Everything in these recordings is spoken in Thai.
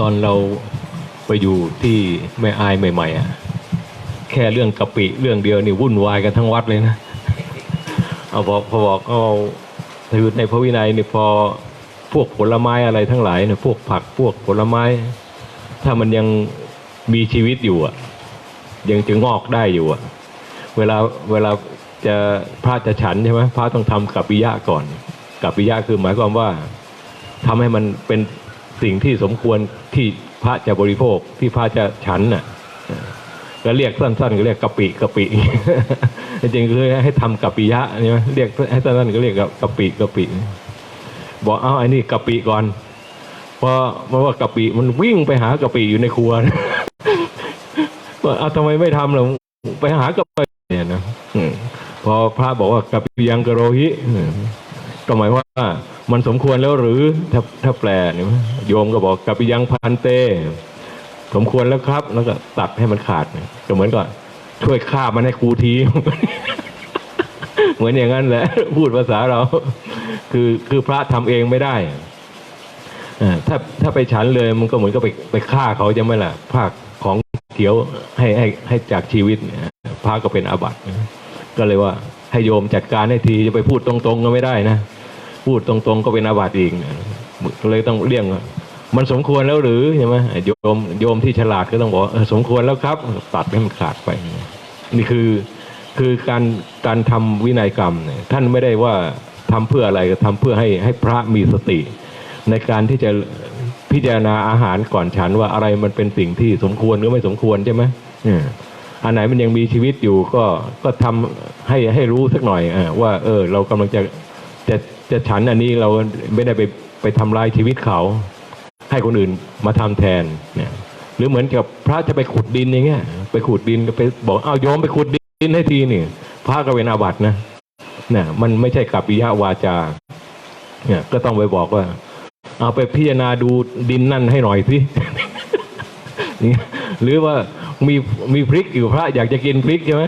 ตอนเราไปอยู่ที่แม่อายใหม่ๆอะแค่เรื่องกะปิเรื่องเดียวนี่วุ่นวายกันทั้งวัดเลยนะเอาบอกพอบอกเอาถือในพระวินัยนี่พอพวกผลไม้อะไรทั้งหลายเนี่ยพวกผักพวกผลไม้ ถ้ามันยังมีชีวิตอยู่อะ ยังจะงอกได้อยู่อะ เวลาเวลาจะพระจะฉันใช่ไหมพระต้องทำกัปปิยะก่อน กัปปิยะคือหมายความว่าทำให้มันเป็น สิ่งที่สมควรที่พระจะบริโภคที่พระจะฉันน่ะก็เรียกสั้นๆก็เรียกกะปิกะปิจริงๆคือให้ทำกัปปิยะใช่ไหมเรียกให้สั้นๆก็เรียกกะปิกะปิ บอกเอาไอ้นี่กะปิก่อนเพราะเพราะว่ากะปิมันวิ่งไปหากะปิอยู่ในครัวว่าเอาทำไมไม่ทำล่ะไปหากะปิเนี่ยนะพอพระบอกว่ากะปิยังกะโรหิ ก็หมายว่ามันสมควรแล้วหรือถ้าถ้าแปลเนี่ยโยมก็บอกกะปิยังพันเต สมควรแล้วครับ แล้วก็ตัดให้มันขาดเนี่ยก็เหมือนกับช่วยฆ่ามันให้ครูทีเหมือนอย่างนั้นแหละ พูดภาษาเรา คือคือพระทำเองไม่ได้อถ้าถ้าไปฉันเลยมันก็เหมือนกับไปไปฆ่าเขาจะไม่ล่ะภาคของเขียวให้ให้ให้จากชีวิตพระก็เป็นอาบัติก็เลยว่าให้โยมจัดการให้ทีจะไปพูดตรงๆก็ไม่ได้นะ พูดตรงๆก็เป็นอาบัติอีกก็เลยต้องเลี่ยงมันสมควรแล้วหรือใช่ไหมโยมโยมที่ฉลาดก็ต้องบอกสมควรแล้วครับ ตัดให้มันขาดไป นี่คือคือการการทำวินัยกรรมเนี่ยท่านไม่ได้ว่าทำเพื่ออะไรก็ทำเพื่อให้ให้พระมีสติ ในการที่จะพิจารณาอาหารก่อนฉันว่าอะไรมันเป็นสิ่งที่สมควรหรือไม่สมควรใช่ไหมอันไหนมันยังมีชีวิตอยู่ก็ก็ทำให้ให้รู้สักหน่อยอว่า เออ เรากำลังจะจะ จะฉันอันนี้เราไม่ได้ไปไปทำลายชีวิตเขา ให้คนอื่นมาทำแทนเนี่ยหรือเหมือนกับพระจะไปขุดดินอย่างเงี้ยไปขุดดินก็ไปบอกเอาโยมไปขุดดินให้ทีนี่พระก็เป็นอาบัตินะเนี่ยมันไม่ใช่กับปิยวาจาเนี่ยก็ต้องไปบอกว่า เอาไปพิจารณาดูดินนั่นให้หน่อยสิหรือว่ามีมีพริกอยู่พระอยากจะกินพริกใช่ไหม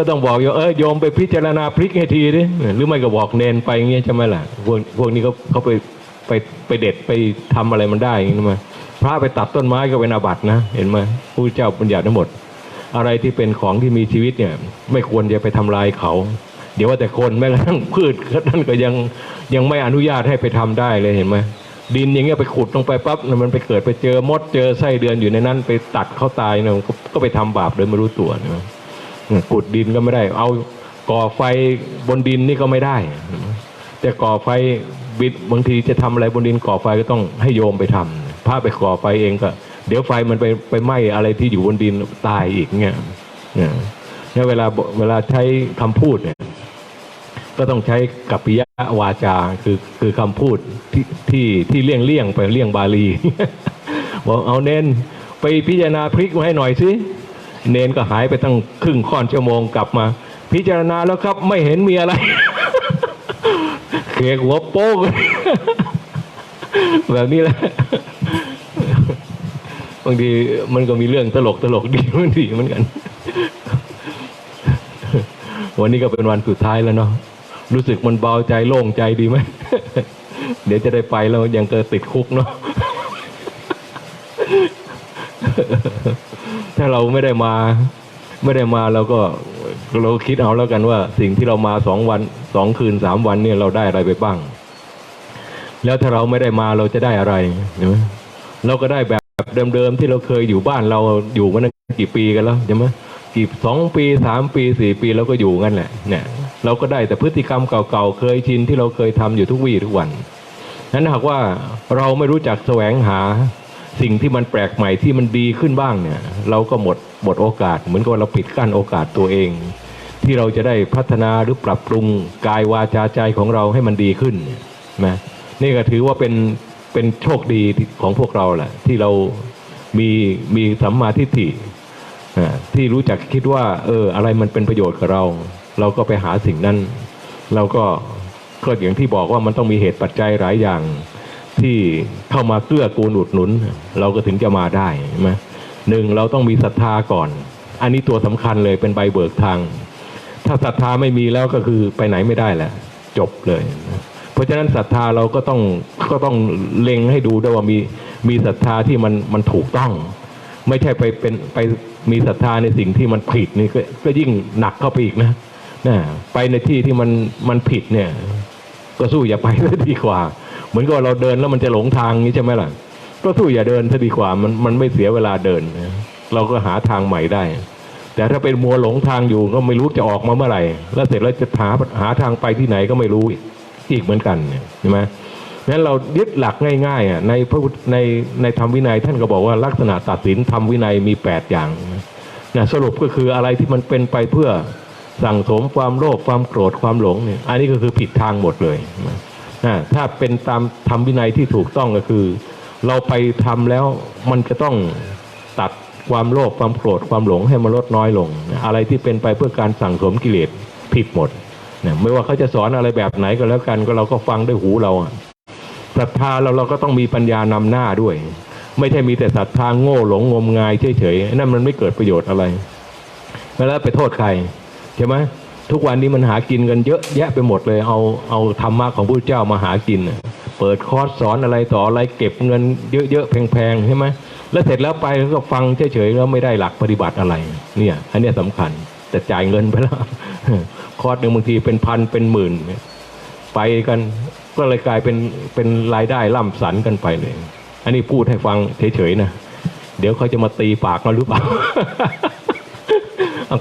ก็ต้องบอกโยมเออโยมไปพิจารณาพริกให้ทีดิหรือไม่ก็บอกเนนไปงเงี้ยใช่ไหมล่ะพวกพวกนี้เขาเขาไปไปไปเด็ดไปทำอะไรมันได้อย่างนี้ไหมพระไปตัดต้นไม้ก็เป็นอาบัตินะ เห็นไหมผู้เจ้าบัญญัติทั้งหมด อะไรที่เป็นของที่มีชีวิตเนี่ย ไม่ควรจะไปทำลายเขา เดี๋ยวว่าแต่คนแม้กระทั่งพืชท่านก็ยังยังไม่อนุญาตให้ไปทำได้เลยเห็นไหมดินอย่างเงี้ยไปขุดลงไปปั๊บมันไปเกิดไปเจอมดเจอไส้เดือนอยู่ในนั้น ไปตัดเขาตายเนี่ยก็ไปทำบาปโดยไม่รู้ตัวนะ ขุดดินก็ไม่ได้ เอาก่อไฟบนดินนี่ก็ไม่ได้ แต่ก่อไฟบิดบางทีจะทำอะไรบนดินก่อไฟก็ต้องให้โยมไปทำพระไปก่อไฟเองก็ เดี๋ยวไฟมันไปไปไหม้อะไรที่อยู่บนดินตายอีกเนี่ยเนี่ยเวลาเวลาใช้คำพูดเนี่ย ก็ต้องใช้กัปปิยะวาจาคือคือคำพูดที่ที่ที่เลี่ยงเลี่ยงไปเลี่ยงบาลีบอกเอาเน้นไปพิจารณาพลิกมาให้หน่อยสิ เนนก็หายไปตั้งครึ่งค่อนชั่วโมงกลับมา พิจารณาแล้วครับไม่เห็นมีอะไรเขียหัวโป้งแบบนี้แหละบางทีมันก็มีเรื่องตลกตลกดีมันดีเหมือนกัน วันนี้ก็เป็นวันสุดท้ายแล้วเนาะรู้สึกมันเบาใจโล่งใจดีไหมเดี๋ยวจะได้ไปแล้วยังเกิดติดคุกเนาะ ถ้าเราไม่ได้มา ไม่ได้มาเราก็เราคิดเอาแล้วกันว่า สิ่งที่เรามาสองวันสองคืนสามวันเนี่ยเราได้อะไรไปบ้าง แล้วถ้าเราไม่ได้มาเราจะได้อะไรเห็นไหมเราก็ได้แบบเดิมๆที่เราเคยอยู่บ้านเราอยู่มาตั้งกี่ปีกันแล้วใช่ไหมกี่สองปีสามปีสี่ปีเราก็อยู่งั้นแหละเนี่ยเราก็ได้แต่พฤติกรรมเก่าๆเคยชินที่เราเคยทำอยู่ทุกวี่ทุกวันนั้นหากว่าเราไม่รู้จักแสวงหา สิ่งที่มันแปลกใหม่ที่มันดีขึ้นบ้างเนี่ย เราก็หมดหมดโอกาส เหมือนกับเราปิดกั้นโอกาสตัวเอง ที่เราจะได้พัฒนาหรือปรับปรุงกายวาจาใจของเราให้มันดีขึ้นนะนี่ก็ถือว่าเป็นเป็นโชคดีของพวกเราแหละที่เรามีมีสัมมาทิฏฐิที่รู้จักคิดว่า เออ อะไรมันเป็นประโยชน์กับเรา เราก็ไปหาสิ่งนั้น เราก็ก็อย่างที่บอกว่ามันต้องมีเหตุปัจจัยหลายอย่าง ที่เข้ามาเกื้อกูลอุดหนุน เราก็ถึงจะมาได้ใช่ไหมหนึ่งเราต้องมีศรัทธาก่อน อันนี้ตัวสำคัญเลยเป็นใบเบิกทาง ถ้าศรัทธาไม่มีแล้วก็คือไปไหนไม่ได้แหละจบเลย เพราะฉะนั้นศรัทธาเราก็ต้องก็ต้องเล็งให้ดูด้วยว่ามีมีศรัทธาที่มันมันถูกต้อง ไม่ใช่ไปเป็นไปมีศรัทธาในสิ่งที่มันผิดนี่ก็ก็ยิ่งหนักเข้าไปอีกนะนะไปในที่ที่มันมันผิดเนี่ย ก็สู้อย่าไปดีกว่า เหมือนกับเราเดินแล้วมันจะหลงทางนี้ใช่ไหมล่ะ ก็สู้อย่าเดินซะดีกว่ามันมันไม่เสียเวลาเดิน เราก็หาทางใหม่ได้ แต่ถ้าเป็นมัวหลงทางอยู่ก็ไม่รู้จะออกมาเมื่อไหร่ แล้วเสร็จแล้วจะหาหาทางไปที่ไหนก็ไม่รู้อีกเหมือนกันใช่ไหมนั้นเรายึดหลักง่ายๆอะในพระในในธรรมวินัยท่านก็บอกว่าลักษณะตัดสินธรรมวินัยมี 8 อย่างนะสรุปก็คืออะไรที่มันเป็นไปเพื่อสั่งสมความโลภความโกรธความหลงเนี่ยอันนี้ก็คือผิดทางหมดเลยนะ ถ้าเป็นตามธรรมวินัยที่ถูกต้องก็คือ เราไปทำแล้วมันจะต้องตัดความโลภความโกรธความหลงให้มันลดน้อยลง อะไรที่เป็นไปเพื่อการสั่งสมกิเลสผิดหมดนะไม่ว่าเขาจะสอนอะไรแบบไหนก็แล้วกันก็เราก็ฟังด้วยหูเราศรัทธาเราเราก็ต้องมีปัญญานำหน้าด้วย ไม่ใช่มีแต่ศรัทธาโง่หลงงมงายเฉยๆนั่นมันไม่เกิดประโยชน์อะไรแล้วไปโทษใครใช่ไหม ทุกวันนี้มันหากินกันเยอะแยะไปหมดเลย เอาเอาธรรมะของพระเจ้ามาหากิน เปิดคอร์สสอนอะไรต่ออะไรเก็บเงินเยอะๆแพงๆใช่ไหมแล้วเสร็จแล้วไปก็ฟังเฉยๆแล้วไม่ได้หลักปฏิบัติอะไร เนี่ย อันนี้ยสำคัญแต่จ่ายเงินไปแล้วคอร์สหนึ่งบางทีเป็นพันเป็นหมื่นไปกันก็เลยกลายเป็นเป็นรายได้ล่ำสันกันไปเลย อันนี้พูดให้ฟังเฉยๆนะเดี๋ยวเขาจะมาตีปากเราหรือเปล่า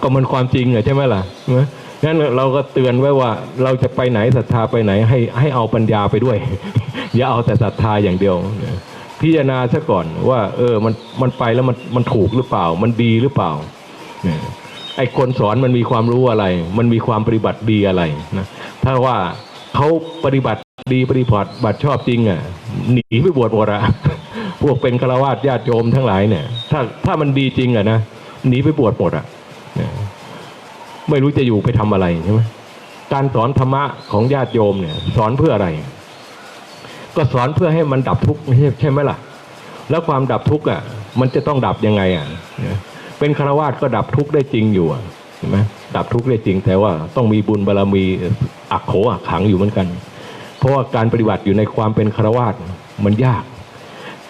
ก็มันความจริงอะใช่ไหมล่ะใช่ไหม งั้นเราก็เตือนไว้ว่าเราจะไปไหนศรัทธาไปไหนให้ให้เอาปัญญาไปด้วย อย่าเอาแต่ศรัทธาอย่างเดียว พิจารณาซะก่อนว่า เออมันมันไปแล้วมันมันถูกหรือเปล่า มันดีหรือเปล่าเนี่ยไอ้คนสอนมันมีความรู้อะไร มันมีความปฏิบัติดีอะไรนะถ้าว่าเขาปฏิบัติดีปฏิบัติบัติชอบจริงอะหนีไปบวชหมดอะพวกเป็นฆราวาสญาติโยมทั้งหลายเนี่ย ถ้าถ้ามันดีจริงอะนะหนีไปบวชหมดอะ ไม่รู้จะอยู่ไปทำอะไรใช่ไหมการสอนธรรมะของญาติโยมเนี่ย สอนเพื่ออะไร ก็สอนเพื่อให้มันดับทุกข์ใช่ใช่ไหมล่ะ แล้วความดับทุกข์อะ มันจะต้องดับยังไงอะเป็นฆราวาสก็ดับทุกข์ได้จริงอยู่อะเห็นไหมดับทุกข์ได้จริงแต่ว่าต้องมีบุญบารมีอักโขอักขังอยู่เหมือนกัน เพราะว่าการปฏิบัติอยู่ในความเป็นฆราวาสมันยาก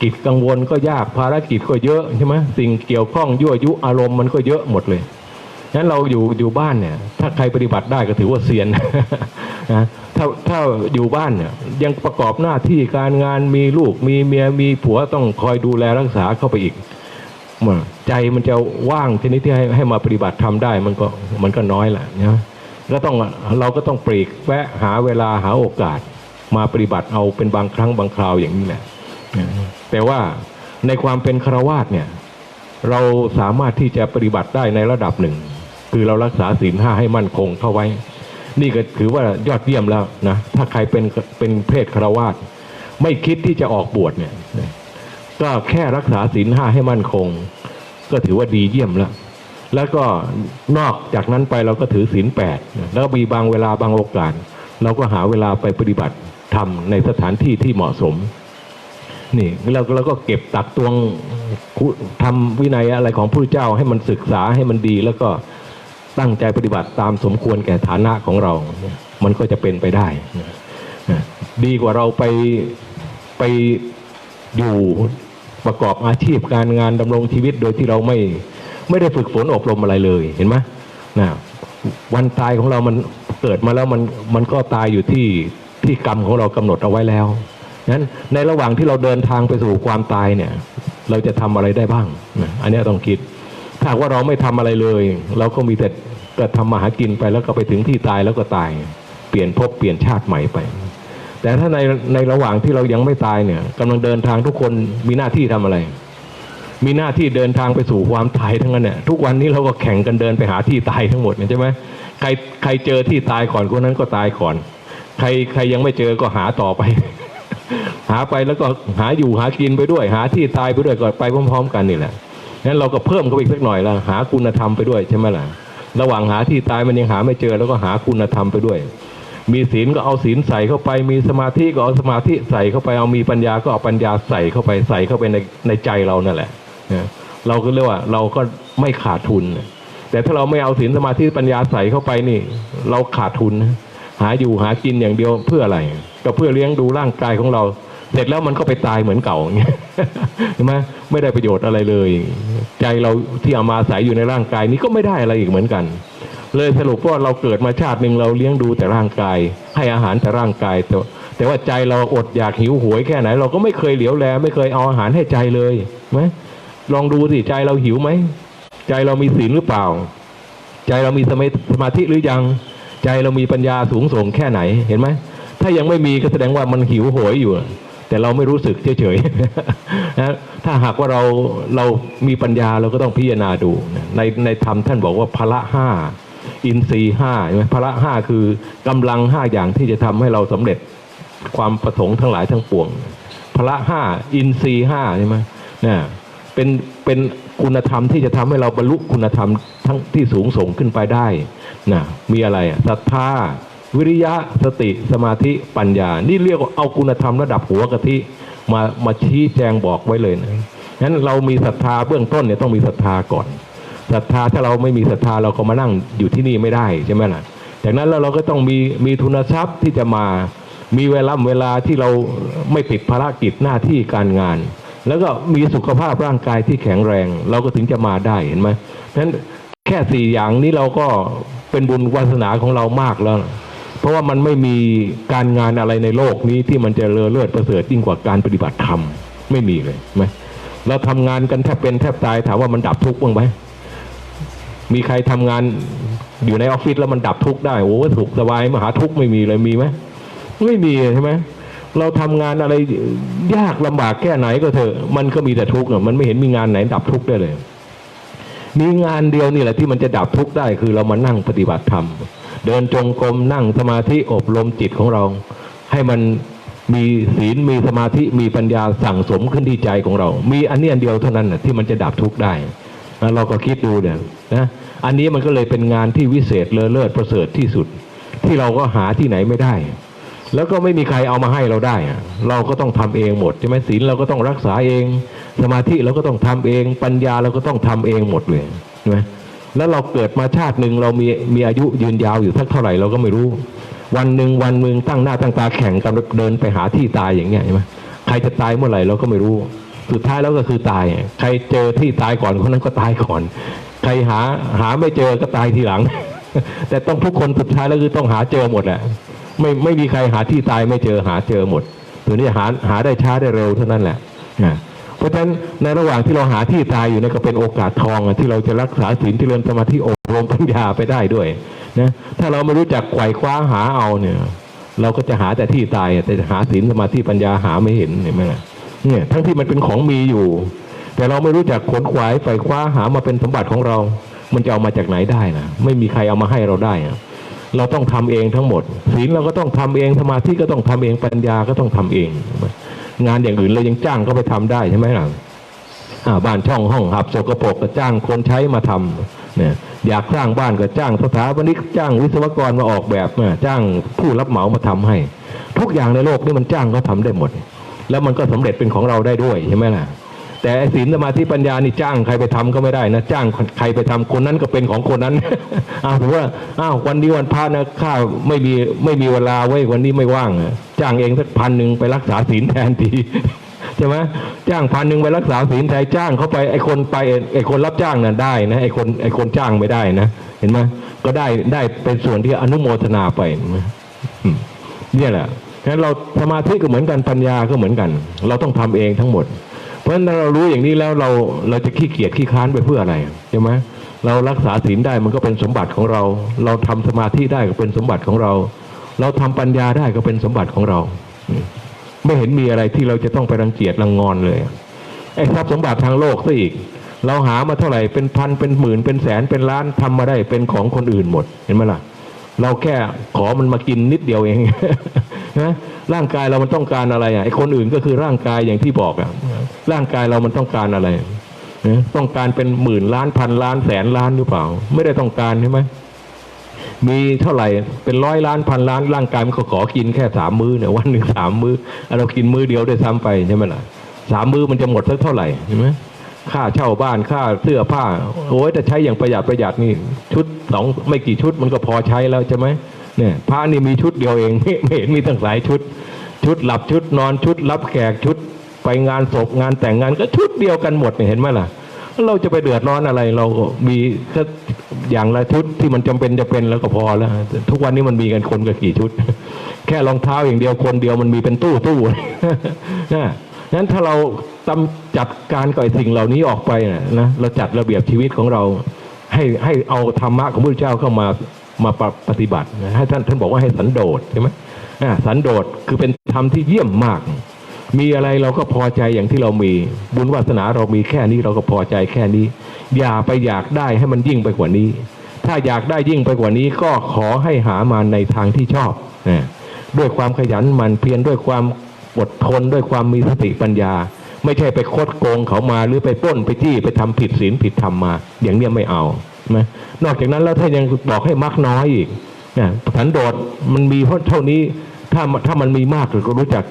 กิจกังวลก็ยากภารกิจก็เยอะใช่ไหมสิ่งเกี่ยวข้องยั่วยุอารมณ์มันก็เยอะหมดเลย งั้นเราอยู่อยู่บ้านเนี่ย ถ้าใครปฏิบัติได้ก็ถือว่าเซียนนะถ้าถ้าอยู่บ้านเนี่ยยังประกอบหน้าที่การงานมีลูกมีเมียมีผัวต้องคอยดูแลรักษาเข้าไปอีกมาใจมันจะว่างชนิดที่ให้ให้มาปฏิบัติทำได้มันก็มันก็น้อยแหละนะก็ต้องเราก็ต้องปลีกแวะหาเวลาหาโอกาส มาปฏิบัติเอาเป็นบางครั้งบางคราวอย่างนี้แหละแต่ว่าในความเป็นคารวาสเนี่ย เราสามารถที่จะปฏิบัติได้ในระดับหนึ่ง คือเรารักษาศีลห้าให้มั่นคงเข้าไว้ นี่ก็ถือว่ายอดเยี่ยมแล้วนะถ้าใครเป็นเป็นเพศคารวาสไม่คิดที่จะออกบวชเนี่ยก็แค่รักษาศีลห้าให้มั่นคง ก็ถือว่าดีเยี่ยมแล้ว แล้วก็นอกจากนั้นไปเราก็ถือศีลแปดแล้วมีบางเวลาบางโอกาสเราก็หาเวลาไปปฏิบัติทำในสถานที่ที่เหมาะสม นี่เราเราก็เก็บตักตวงทำวินัยอะไรของพระเจ้าให้มันศึกษาให้มันดีแล้วก็ ตั้งใจปฏิบัติตามสมควรแก่ฐานะของเรา มันก็จะเป็นไปได้ ดีกว่าเราไปไปอยู่ประกอบอาชีพการงานดำรงชีวิตโดยที่เราไม่ไม่ได้ฝึกฝนอบรมอะไรเลยเห็นไหมนะวันตายของเรามันเกิดมาแล้วมันมันก็ตายอยู่ที่ที่กรรมของเรากำหนดเอาไว้แล้วนั้นในระหว่างที่เราเดินทางไปสู่ความตายเนี่ย เราจะทำอะไรได้บ้างนะอันนี้ต้องคิด หากว่าเราไม่ทำอะไรเลย เราก็มีแต่แต่ทำมาหากินไปแล้วก็ไปถึงที่ตายแล้วก็ตาย เปลี่ยนภพเปลี่ยนชาติใหม่ไป แต่ถ้าในในระหว่างที่เรายังไม่ตายเนี่ยกำลังเดินทางทุกคนมีหน้าที่ทำอะไร มีหน้าที่เดินทางไปสู่ความตายทั้งนั้นเนี่ยทุกวันนี้เราก็แข่งกันเดินไปหาที่ตายทั้งหมดใช่ไหมใครใครเจอที่ตายก่อนคนนั้นก็ตายก่อน ใครใครยังไม่เจอก็หาต่อไป หาไปแล้วก็หาอยู่หากินไปด้วย หาที่ตายไปด้วยก็ไปพร้อม ๆ กันนี่แหละ งั้นเราก็เพิ่มเข้าไปอีกสักหน่อยละหาคุณธรรมไปด้วยใช่ไหมล่ะ ระหว่างหาที่ตายมันยังหาไม่เจอ แล้วก็หาคุณธรรมไปด้วย มีศีลก็เอาศีลใส่เข้าไป มีสมาธิก็เอาสมาธิใส่เข้าไปเอามีปัญญาก็เอาปัญญาใส่เข้าไปใส่เข้าไปในในใจเรานั่นแหละเราก็เรียกว่าเราก็ไม่ขาดทุน แต่ถ้าเราไม่เอาศีลสมาธิปัญญาใส่เข้าไปนี่ เราขาดทุน หาอยู่หากินอย่างเดียวเพื่ออะไร ก็เพื่อเลี้ยงดูร่างกายของเรา เสร็จแล้วมันก็ไปตายเหมือนเก่าอย่างเงี้ยใช่ไหม ไม่ได้ประโยชน์อะไรเลย ใจเราที่เอามาอาศัยอยู่ในร่างกายนี้ก็ไม่ได้อะไรอีกเหมือนกัน เลยสรุปว่าเราเกิดมาชาติหนึ่งเราเลี้ยงดูแต่ร่างกาย ให้อาหารแต่ร่างกายแต่แต่ว่าใจเราอดอยากหิวโหวยแค่ไหน เราก็ไม่เคยเหลียวแล ไม่เคยเอาอาหารให้ใจเลยไหมลองดูสิใจเราหิวไหมใจเรามีศีลหรือเปล่า ใจเรามีสมาสมาธิหรือยัง ใจเรามีปัญญาสูงส่งแค่ไหนเห็นไหมถ้ายังไม่มีก็แสดงว่ามันหิวโหยอยู่ แต่เราไม่รู้สึกเฉยๆนะถ้าหากว่าเราเรามีปัญญาเราก็ต้องพิจารณาดู ในในธรรมท่านบอกว่าพละห้าอินทรีห้าใช่ไหมพละห้าคือกำลังห้าอย่างที่จะทำให้เราสำเร็จความประสงค์ทั้งหลายทั้งปวงพละห้าอินทรีห้าใช่ไหมนะเป็นเป็นคุณธรรมที่จะทำให้เราบรรลุคุณธรรมทั้งที่สูงส่งขึ้นไปได้นะมีอะไรศรัทธา วิริยะสติสมาธิปัญญา นี่เรียกว่าเอาคุณธรรมระดับหัวกะทิมามาชี้แจงบอกไว้เลยนะงั้นเรามีศรัทธาเบื้องต้นเนี่ยต้องมีศรัทธาก่อนศรัทธาถ้าเราไม่มีศรัทธาเราก็มานั่งอยู่ที่นี่ไม่ได้ใช่ไหมล่ะจากนั้นแล้วเราก็ต้องมีมีทุนทรัพย์ที่จะมามีเวลาเวลาที่เราไม่ติดภารกิจหน้าที่การงาน แล้วก็มีสุขภาพร่างกายที่แข็งแรง เราก็ถึงจะมาได้เห็นไหมนั้นแค่สี่อย่างนี้เราก็เป็นบุญวาสนาของเรามากแล้ว เพราะว่ามันไม่มีการงานอะไรในโลกนี้ที่มันจะเลอเลิศประเสริฐยิ่งกว่าการปฏิบัติธรรมไม่มีเลยไหมเราทำงานกันแทบเป็นแทบตายถามว่ามันดับทุกข์บ้างไหมมีใครทำงานอยู่ในออฟฟิศแล้วมันดับทุกข์ได้โอ้สุขสบายมหาทุกข์ไม่มีเลยมีไหมไม่มีใช่ไหมเราทำงานอะไรยากลำบากแค่ไหนก็เถอะมันก็มีแต่ทุกข์อะมันไม่เห็นมีงานไหนดับทุกข์ได้เลย มีงานเดียวนี่แหละที่มันจะดับทุกข์ได้คือเรามานั่งปฏิบัติธรรม เดินจงกรมนั่งสมาธิอบรมจิตของเรา ให้มันมีศีลมีสมาธิมีปัญญาสั่งสมขึ้นที่ใจของเรา มีอันนี้อันเดียวเท่านั้นนะที่มันจะดับทุกข์ได้เราก็คิดดูเนี่ยนะอันนี้มันก็เลยเป็นงานที่วิเศษเลอเลิศประเสริฐที่สุด ที่เราก็หาที่ไหนไม่ได้ แล้วก็ไม่มีใครเอามาให้เราได้ เราก็ต้องทำเองหมดใช่ไหมศีลเราก็ต้องรักษาเอง สมาธิเราก็ต้องทำเอง ปัญญาเราก็ต้องทำเองหมดเลยใช่ไหม แล้วเราเกิดมาชาติหนึ่งเรามีมีอายุยืนยาวอยู่สักเท่าไหร่เราก็ไม่รู้ วันหนึ่งวันหนึ่งตั้งหน้าตั้งตาแข่งกันเดินไปหาที่ตายอย่างเงี้ยใช่ไหมใครจะตายเมื่อไหร่เราก็ไม่รู้ สุดท้ายแล้วก็คือตาย ใครเจอที่ตายก่อนคนนั้นก็ตายก่อน ใครหาหาไม่เจอก็ตายทีหลัง แต่ต้องทุกคนสุดท้ายแล้วคือต้องหาเจอหมดแหละไม่ไม่มีใครหาที่ตายไม่เจอหาเจอหมดตัวนี้หาหาได้ช้าได้เร็วเท่านั้นแหละนะ เพราะฉะนั้นในระหว่างที่เราหาที่ตายอยู่นี่ก็เป็นโอกาสทองที่เราจะรักษาศีลที่เรียนสมาธิอบรมปัญญาไปได้ด้วยนะถ้าเราไม่รู้จักไขว่คว้าหาเอาเนี่ย เราก็จะหาแต่ที่ตายแต่หาศีลสมาธิปัญญาหาไม่เห็นเห็นไหมล่ะเนี่ยทั้งที่มันเป็นของมีอยู่ แต่เราไม่รู้จักขนขวายไขว่คว้าหามาเป็นสมบัติของเรา มันจะเอามาจากไหนได้นะไม่มีใครเอามาให้เราได้อะเราต้องทำเองทั้งหมดศีลเราก็ต้องทำเองสมาธิก็ต้องทำเองปัญญาก็ต้องทำเอง งานอย่างอื่นเรายังจ้างเขาไปทำได้ใช่ไหมล่ะบ้านช่องห้องหับสกปรกก็จ้างคนใช้มาทำเนี่ยอยากสร้างบ้านก็จ้างสถาปนิกจ้างวิศวกรมาออกแบบมาจ้างผู้รับเหมามาทำให้ ทุกอย่างในโลกนี่มันจ้างเขาทำได้หมด แล้วมันก็สำเร็จเป็นของเราได้ด้วยใช่ไหมล่ะ แต่ศีลสมาธิปัญญานี่จ้างใครไปทำก็ไม่ได้นะจ้างใครไปทำคนนั้นก็เป็นของคนนั้นอ้าวถือว่าอ้าววันนี้วันพระนะข้าไม่มีไม่มีเวลาไว้ยวันนี้ไม่ว่างจ้างเองสักพันหนึ่งไปรักษาศีลแทนทีใช่ไหมจ้างพันหนึ่งไปรักษาศีลแทนจ้างเขาไปไอ้คนไปไอ้คนรับจ้างน่ะได้นะไอ้คนไอ้คนจ้างไม่ได้นะเห็นไหมก็ได้ได้เป็นส่วนที่อนุโมทนาไปเนี่ยแหละงั้นเราสมาธิก็เหมือนกันปัญญาก็เหมือนกัน เราต้องทำเองทั้งหมด ราะฉะนั้นเรารู้อย่างนี้แล้วเราเราจะขี้เกียจขี้ค้านไปเพื่ออะไรใช่ไหมเรารักษาศีลได้มันก็เป็นสมบัติของเรา เราทำสมาธิได้ก็เป็นสมบัติของเรา เราทำปัญญาได้ก็เป็นสมบัติของเรา ไม่เห็นมีอะไรที่เราจะต้องไปรังเกียจรังงอนเลยไอ้ทรัพย์สมบัติทางโลกซะอีก เราหามาเท่าไหร่เป็นพันเป็นหมื่นเป็นแสนเป็นล้านทำมาได้เป็นของคนอื่นหมดเห็นไหมล่ะ เราแค่ขอมันมากินนิดเดียวเองนะร่างกายเรามันต้องการอะไรอะไอ้คนอื่นก็คือร่างกายอย่างที่บอกอะ ร่างกายเรามันต้องการอะไรนะต้องการเป็นหมื่นล้านพันล้านแสนล้านหรือเปล่า ไม่ได้ต้องการใช่ไหมมีเท่าไหร่เป็นร้อยล้านพันล้านร่างกายมันก็ขอกินแค่สามมื้อเนี่ยวันหนึ่งสามมื้ออะเรากินมื้อเดียวได้ซ้ำไปใช่ไหมล่ะสามมื้อมันจะหมดสักเท่าไหร่ใช่ไหมค่าเช่าบ้านค่าเสื้อผ้า โอ้ยแต่ใช้อย่างประหยัดประหยัดนี่ ชุดสองไม่กี่ชุดมันก็พอใช้แล้วใช่ไหมเนี่ยพระนี่มีชุดเดียวเองไม่ไม่เห็นมีตั้งหลายชุด ชุดหลับชุดนอนชุดรับแขกชุด ไปงานศพงานแต่งงานก็ชุดเดียวกันหมดเนี่ยเห็นไหมล่ะ เราจะไปเดือดร้อนอะไรเรามีสักอย่างละชุดที่มันจำเป็นจะเป็นแล้วก็พอแล้ว ทุกวันนี้มันมีกันคนกับกี่ชุด แค่รองเท้าอย่างเดียวคนเดียวมันมีเป็นตู้ตู้นะงั้นถ้าเราตำจัดการกับไอ้สิ่งเหล่านี้ออกไปนะเราจัดระเบียบชีวิตของเรา ให้ให้เอาธรรมะของพระพุทธเจ้าเข้ามามาปปฏิบัตินะให้ท่านท่านบอกว่าให้สันโดษใช่ไหมอ่าสันโดษคือเป็นธรรมที่เยี่ยมมาก มีอะไรเราก็พอใจอย่างที่เรามี บุญวาสนาเรามีแค่นี้เราก็พอใจแค่นี้ อย่าไปอยากได้ให้มันยิ่งไปกว่านี้ ถ้าอยากได้ยิ่งไปกว่านี้ก็ขอให้หามาในทางที่ชอบนะด้วยความขยันหมันเพียรด้วยความอดทนด้วยความมีสติปัญญา ไม่ใช่ไปคดโกงเขามาหรือไปป้นไปจี้ไปทำผิดศีลผิดธรรมมา อย่างเนี้ยไม่เอานะนอกจากนั้นแล้วถ้ายังบอกให้มักน้อยอีกนะสันโดษมันมีเท่านี้ถ้าถ้ามันมีมากเราก็รู้จัก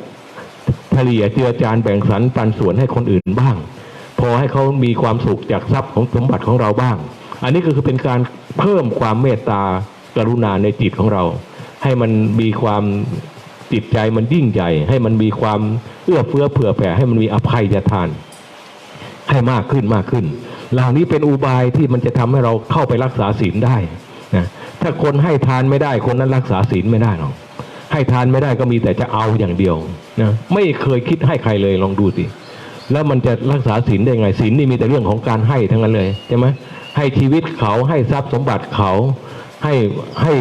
ลี่ยเจือจานแบ่งสรรปันส่วนให้คนอื่นบ้าง พอให้เขามีความสุขจากทรัพย์ของสมบัติของเราบ้าง อันนี้ก็คือเป็นการเพิ่มความเมตตากรุณาในจิตของเรา ให้มันมีความจิตใจมันยิ่งใหญ่ ให้มันมีความเอื้อเฟื้อเผื่อแผ่ให้มันมีอภัยทาน ให้มากขึ้นมากขึ้น เหล่านี้เป็นอุบายที่มันจะทำให้เราเข้าไปรักษาศีลได้นะถ้าคนให้ทานไม่ได้คนนั้นรักษาศีลไม่ได้หรอก ให้ทานไม่ได้ก็มีแต่จะเอาอย่างเดียวนะไม่เคยคิดให้ใครเลยลองดูสิแล้วมันจะรักษาศีลได้ไงศีลนี่มีแต่เรื่องของการให้ทั้งนั้นเลยใช่ไหมให้ชีวิตเขาให้ทรัพย์สมบัติเขาให้ให้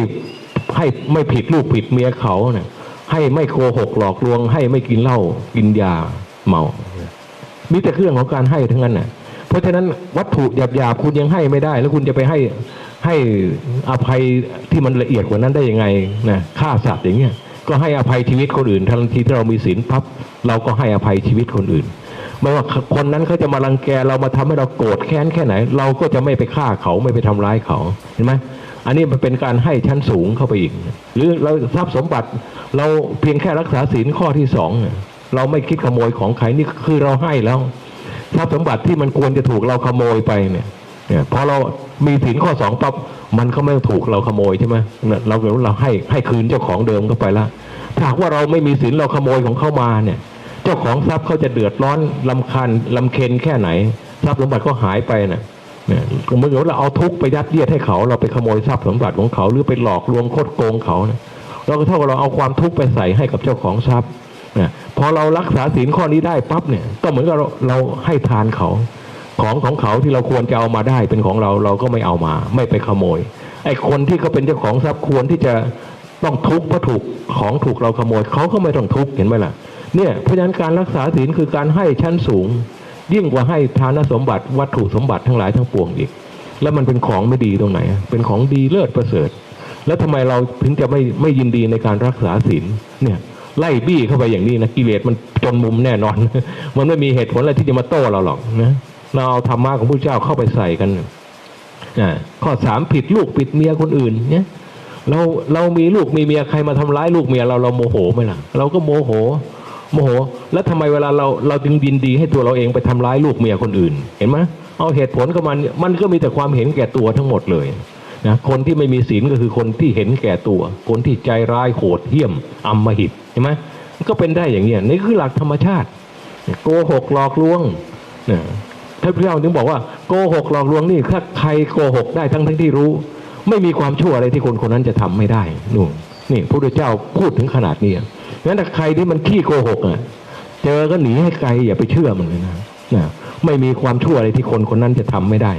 ให้ไม่ผิดลูกผิดเมียเขาเนะี่ยให้ไม่โกหกหลอกลวง ให้ไม่กินเหล้ากินยาเมา มีแต่เรื่องของการให้ทั้งนั้นน่ะเพราะฉะนั้นวัตถุหยาบๆคุณยังให้ไม่ได้ แล้วคุณจะไปให้ ให้อภัยที่มันละเอียดกว่านั้นได้ยังไงนะฆ่าสัตว์อย่างเงี้ยก็ให้อภัยชีวิตคนอื่น ทันทีที่เรามีศีลปั๊บเราก็ให้อภัยชีวิตคนอื่น ไม่ว่าคนนั้นเขาจะมารังแกเรามาทำให้เราโกรธแค้นแค่ไหน เราก็จะไม่ไปฆ่าเขาไม่ไปทำร้ายเขาเห็นไหมอันนี้มันเป็นการให้ชั้นสูงเข้าไปอีก หรือเราทรัพย์สมบัติเราเพียงแค่รักษาศีลข้อที่สองเนี่ยเราไม่คิดขโมยของใครนี่คือเราให้แล้วทรัพย์สมบัติที่มันควรจะถูกเราขโมยไปเนี่ย เนี่ยพอเรามีศีลข้อสองปั๊บมันก็ไม่ถูกเราขโมยใช่ไหมเนี่ยเราเราให้ให้คืนเจ้าของเดิมก็ไปละถ้าหากว่าเราไม่มีศีลเราขโมยของเข้ามาเนี่ย เจ้าของทรัพย์เขาจะเดือดร้อนลำคันลำเค็นแค่ไหน ทรัพย์สมบัติก็หายไปน่ะเนี่ยเมื่อเราเอาทุกไปยัดเยียดให้เขา เราไปขโมยทรัพย์สมบัติของเขา หรือไปหลอกลวงโคดโกงเขาเนี่ยเราก็เท่ากับเราเอาความทุกข์ไปใส่ให้กับเจ้าของทรัพย์เนะพอเรารักษาศีลข้อนี้ได้ปั๊บเนี่ย ก็เหมือนกับเราเราให้ทานเขา ของของเขาที่เราควรจะเอามาได้เป็นของเราเราก็ไม่เอามา ไม่ไปขโมยไอ้คนที่เขาเป็นเจ้าของทรัพย์ควรที่จะต้องทุกข์เพราะถูกของถูกเราขโมยเขาก็ไม่ต้องทุกข์เห็นไหมล่ะเนี่ยเพราะฉะนั้นการรักษาศีลคือการให้ชั้นสูง ยิ่งกว่าให้ทานสมบัติวัตถุสมบัติทั้งหลายทั้งปวงอีก แล้วมันเป็นของไม่ดีตรงไหน เป็นของดีเลิศประเสริฐ แล้วทำไมเราถึงจะไม่ไม่ยินดีในการรักษาศีลเนี่ยไล่บี้เข้าไปอย่างนี้นะกิเลสมันจนมุมแน่นอน มันไม่มีเหตุผลอะไรที่จะมาโต้เราหรอกนะ เราเอาธรรมะของพระเจ้าเข้าไปใส่กันนะข้อสามผิดลูกผิดเมียคนอื่น เนี่ย เราเรามีลูกมีเมียใครมาทำร้ายลูกเมียเราเราโมโหไหมล่ะ เราก็โมโห โมโห แล้วทำไมเวลาเราเราจึงยินดี ให้ตัวเราเองไปทำร้ายลูกเมียคนอื่น เห็นไหมเอาเหตุผลกับมันมันก็มีแต่ความเห็นแก่ตัวทั้งหมดเลยนะคนที่ไม่มีศีลก็คือคนที่เห็นแก่ตัว คนที่ใจร้ายโหดเหี้ยมอำมหิตเห็นไหมมันก็เป็นได้อย่างเงี้ยนี่คือหลักธรรมชาติ โกหกหลอกลวงเนี่ย ท่านพระเจ้าถึงบอกว่าโกหกหลอกลวงนี่ถ้าใครโกหกได้ทั้งทั้งที่รู้ ไม่มีความชั่วอะไรที่คนคนนั้นจะทำไม่ได้นู่นนี่พระพุทธเจ้าพูดถึงขนาดนี้งั้นถ้าใครที่มันขี้โกหกอะเจอก็หนีให้ไกลอย่าไปเชื่อมันเลยนะนะไม่มีความชั่วอะไรที่คนคนนั้นจะทำไม่ได้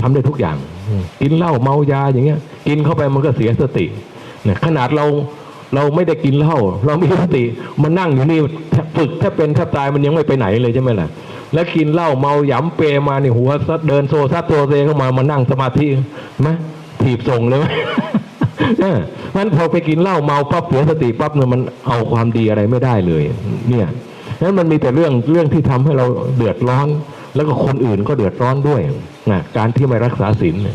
ทำได้ทุกอย่าง กินเหล้าเมายาอย่างเงี้ย กินเข้าไปมันก็เสียสติเนี่ยขนาดเราเราไม่ได้กินเหล้าเรามีสติมานั่งอยู่นี่ฝึกถ้าเป็นถ้าตายมันยังไม่ไปไหนเลยใช่ไหมล่ะ แล้วกินเหล้าเมาหยำเปรมาในหัวซัดเดินโซซัดตัวเซเข้ามามานั่งสมาธิไหมถีบส่งเลยไหมนี่มันพอไปกินเหล้าเมาปั๊บเสียสติปั๊บเนี่ยมันเอาความดีอะไรไม่ได้เลย เนี่ยนั้นมันมีแต่เรื่องเรื่องที่ทำให้เราเดือดร้อน แล้วก็คนอื่นก็เดือดร้อนด้วยนะการที่ไม่รักษาศีลนี่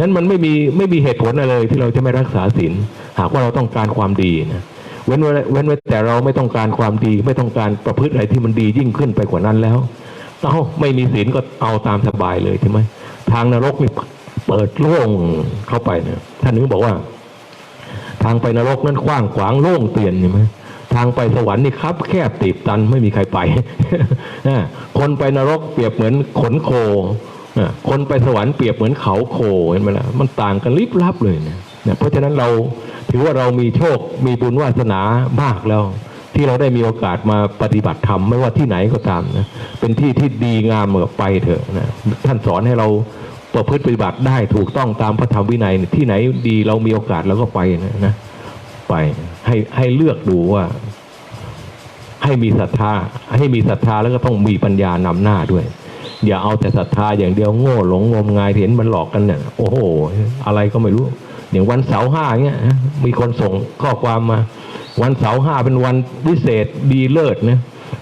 นั้นมันไม่มีไม่มีเหตุผลอะไรเลยที่เราจะไม่รักษาศีลหากว่าเราต้องการความดีนะเว้นไว้เว้นไว้แต่เราไม่ต้องการความดี ไม่ต้องการประพฤติอะไรที่มันดียิ่งขึ้นไปกว่านั้นแล้ว เอาไม่มีศีลก็เอาตามสบายเลยใช่ไหมทางนรกนี่เปิดโล่งเข้าไปเนี่ยท่านนึกบอกว่า ทางไปนรกนั้นกว้างขวางโล่งเตียนใช่ไหมทางไปสวรรค์นี่ครับ แคบตีบตันไม่มีใครไปนะคนไปนรกเปรียบเหมือนขนโคคนไปสวรรค์เปรียบเหมือนเขาโคเห็นไหมล่ะมันต่างกันลิบลับเลยเนี่ยเพราะฉะนั้นเราถือว่าเรามีโชคมีบุญวาสนามากแล้ว ที่เราได้มีโอกาสมาปฏิบัติธรรมไม่ว่าที่ไหนก็ตามนะเป็นที่ที่ดีงามเหมือนไปเถอะนะท่านสอนให้เราประพฤติปฏิบัติได้ถูกต้องตามพระธรรมวินัยที่ไหนดีเรามีโอกาสเราก็ไปนะนะไปให้ให้เลือกดูว่า ให้มีศรัทธา ให้มีศรัทธาแล้วก็ต้องมีปัญญานำหน้าด้วย อย่าเอาแต่ศรัทธาอย่างเดียวโง่หลงงมงายเห็นมันหลอกกันเนี่ยโอ้โห อะไรก็ไม่รู้ อย่างวันเสาร์ห้าเงี้ยมีคนส่งข้อความมา วันเสาร์ห้าเป็นวันพิเศษดีเลิศนะ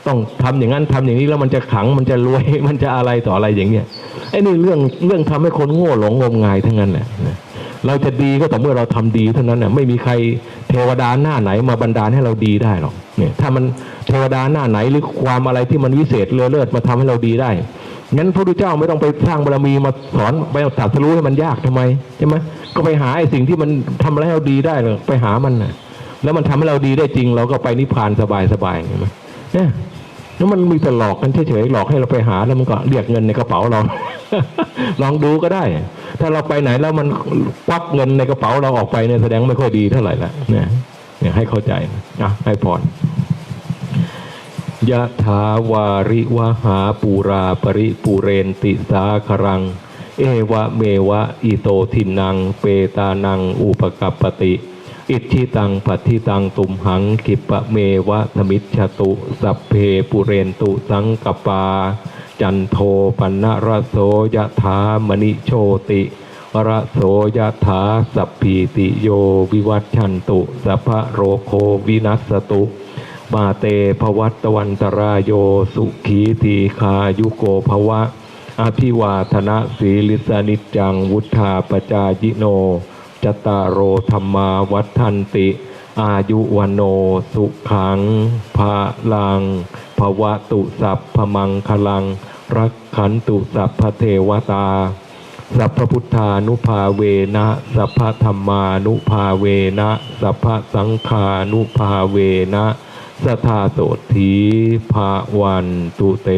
ต้องทำอย่างนั้นทำอย่างนี้แล้วมันจะขังมันจะรวยมันจะอะไรต่ออะไรอย่างเงี้ยไอ้นี่เรื่องเรื่องทำให้คนโง่หลงงมงายทั้งนั้นแหละเราจะดีก็ต่อเมื่อเราทำดีเท่านั้นน่ะไม่มีใครเทวดาหน้าไหนมาบันดาลให้เราดีได้หรอกเนี่ยถ้ามันเทวดาหน้าไหนหรือความอะไรที่มันวิเศษเลอเลิศมาทำให้เราดีได้งั้นพระพุทธเจ้าไม่ต้องไปสร้างบารมีมาสอนไปตรัสรู้ให้มันยากทำไมใช่ไหม ก็ไปหาไอ้สิ่งที่มันทำอะไรให้เราดีได้เลยไปหามันนะแล้วมันทำให้เราดีได้จริง เราก็ไปนิพพานสบายสบายๆเห็นไหมเนี่ยแล้วมันมีแต่หลอกกันเฉยๆหลอกให้เราไปหาแล้วมันก็เรียกเงินในกระเป๋าเรา ลองดูก็ได้ ถ้าเราไปไหนแล้วมันควักเงินในกระเป๋าเราออกไปเนี่ยแสดงไม่ค่อยดีเท่าไหร่ละเนี่ยเนี่ยให้เข้าใจนะให้พรยะถาวาริวหาปูราปริปูเรนติสาครัง เอวะเมวะอิโตทินัง เปตานัง อุปกัปปติ อิทธิตังปัติตังตุมหังกิปะเมวะธมิชตุ สัพเพปุเรนตุสังกปา จันโทปันนรโสยะถามณิโชติระโสยถาสัพพีติโยวิวัชชันตุ สัพโรโควินัสตุ มาเตภวัตวันตรายโยสุขีทีคายุโกภวะ อภิวาธนะสีลิสานิจัง วุธาปจายิโน จตารโรธรรมาวัฏันติ อายุวันโนสุขังภาลังภวะตุสัพพมังคลัง รักขันตุสัพพเทวตา สัพพพุทธานุภาเวนะ สัพพธรรมานุภาเวนะ สัพพสังฆานุภาเวนะ สทาโสธีภาวันตุเต